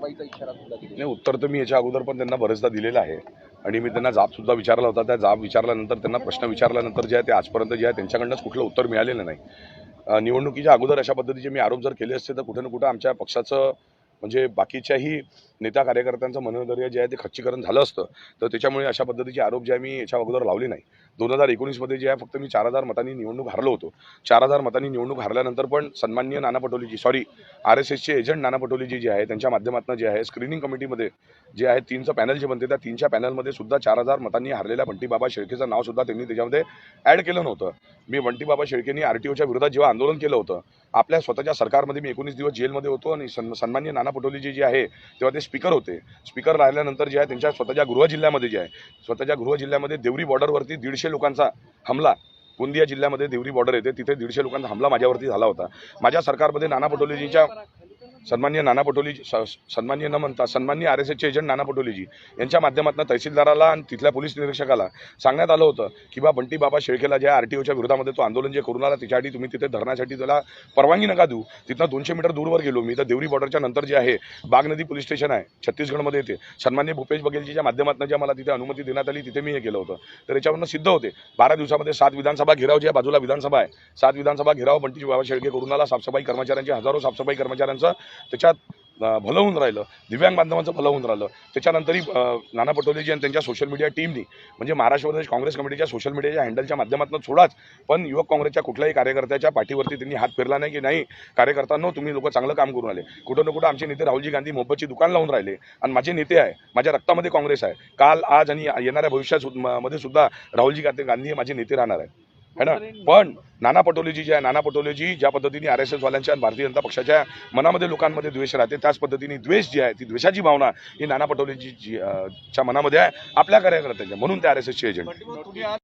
नाही उत्तर तर मी याच्या अगोदर पण त्यांना बरेचदा दिलेलं आहे. आणि मी त्यांना जाब सुद्धा विचारला होता. त्या जाब विचारल्यानंतर त्यांना प्रश्न विचारल्यानंतर जे आहे ते आजपर्यंत जे आहे त्यांच्याकडनंच कुठलं उत्तर मिळालेलं नाही. निवडणुकीच्या अगोदर अशा पद्धतीचे मी आरोप जर केले असते तर कुठे ना कुठं आमच्या पक्षाचं म्हणजे बाकीच्याही नेता कार्यकर्त्यांचं मनोधैर्य जे आहे ते खच्चीकरण झालं असतं तर त्याच्यामुळे अशा पद्धतीचे आरोप जे आहे मी याच्या अगोदर लावले नाही. दोन हजार एकोणीसमध्ये जे आहे फक्त मी चार हजार मतांनी निवडणूक हारलो होतो. चार हजार मतांनी निवडणूक हारल्यानंतर पण सन्माननीय नाना पटोलीजी सॉरी आर एस एसचे एजंट नाना पटोलीजी जे आहे त्यांच्या माध्यमातून जे आहे स्क्रीनिंग कमिटीमध्ये जे आहे तीनचं पॅनल जे बनते त्या तीनच्या पॅनलमध्ये सुद्धा चार हजार मतांनी हारलेल्या बंटी बाबा शेळकेचं नाव सुद्धा त्यांनी त्याच्यामध्ये ॲड केलं नव्हतं. मी बंटी बाबा शेळकेंनी आर टी ओच्या विरोधात जेव्हा आंदोलन केलं होतं आपल्या स्वतःच्या सरकारमध्ये मी एकोणीस दिवस जेलमध्ये होतो आणि सन नाना नाना पटोलेजी जे आहे तेव्हा ते स्पीकर होते. स्पीकर राहिल्यानंतर जे आहे त्यांच्या स्वतःच्या गृह जिल्ह्यामध्ये जे आहे स्वतःच्या गृह जिल्ह्यामध्ये देवरी बॉर्डरवरती दीडशे लोकांचा हमला. गोंदिया जिल्ह्यामध्ये देवरी बॉर्डर येते तिथे दीडशे लोकांचा हमला माझ्यावरती झाला होता. माझ्या सरकारमध्ये नाना पटोलेजींच्या सन्मान्य नाना पटोलीजी स- सन्मान्य न म्हणता सन्मान्य आर एस एसचे एजंट नाना पटोलीजी यांच्या माध्यमातून तहसीलदाराला आणि तिथल्या पोलीस निरीक्षकाला सांगण्यात आलं होतं की बा बंटी बाबा शेळकेला ज्या आर टी ओच्या विरोधामध्ये तो आंदोलन जे करून आला त्याच्यासाठी तुम्ही तिथे धरण्यासाठी त्याला परवानगी नका देऊ. तिथनं दोनशे मीटर दूरवर गेलो. मी तर देवरी बॉर्डरच्या नंतर जे आहे बाग नदी पोलीस स्टेशन आहे छत्तीसगडमध्ये येते. सन्मान्य भूपेश बघेलजीच्या माध्यमातून ज्या मला तिथे अनुमती देण्यात आली तिथे मी हे केलं होतं. तर याच्यावरनं सिद्ध होते. बारा दिवसामध्ये सात विधानसभा घेराव जे बाजूला विधानसभा आहे सात विधानसभा घेराव बंटी बाबा शेळके करून आला. साफसफाई कर्मचाऱ्यांचे हजारो साफसफाई कर्मचाऱ्यांचं त्याच्यात भलं होऊन राहिलं दिव्यांग बांधवांचं भलं होऊन राहिलं. त्याच्यानंतरही नाना पटोलेजी आणि त्यांच्या सोशल मीडिया टीमनी म्हणजे महाराष्ट्र प्रदेश काँग्रेस कमिटीच्या सोशल मीडियाच्या हँडलच्या माध्यमातून सोडाच पण युवक काँग्रेसच्या कुठल्याही कार्यकर्त्याच्या पाठीवरती त्यांनी हात फिरला नाही की नाही कार्यकर्त्यांनो तुम्ही लोक चांगलं काम करून आले. कुठं ना कुठं आमचे नेते राहुलजी गांधी मोहब्बतची दुकान लावून राहिले आणि माझे नेते आहे माझ्या रक्तामध्ये काँग्रेस आहे. काल आज आणि येणाऱ्या भविष्यात म- मध्ये सुद्धा राहुलजी गांधी गांधी हे माझे नेते राहणार आहे है ना? पण नाना पटोलेजी जे आहे नाना पटोलेजी ज्या पद्धतीने आर एस एसवाल्यांच्या आणि भारतीय जनता पक्षाच्या मनामध्ये लोकांमध्ये द्वेष राहते त्याच पद्धतीने द्वेष जी आहे ती द्वेषाची भावना ही नाना पटोलेजी च्या मनामध्ये आहे आपल्या कार्यकर्त्यांच्या म्हणून ते आर एस एसचे एजंट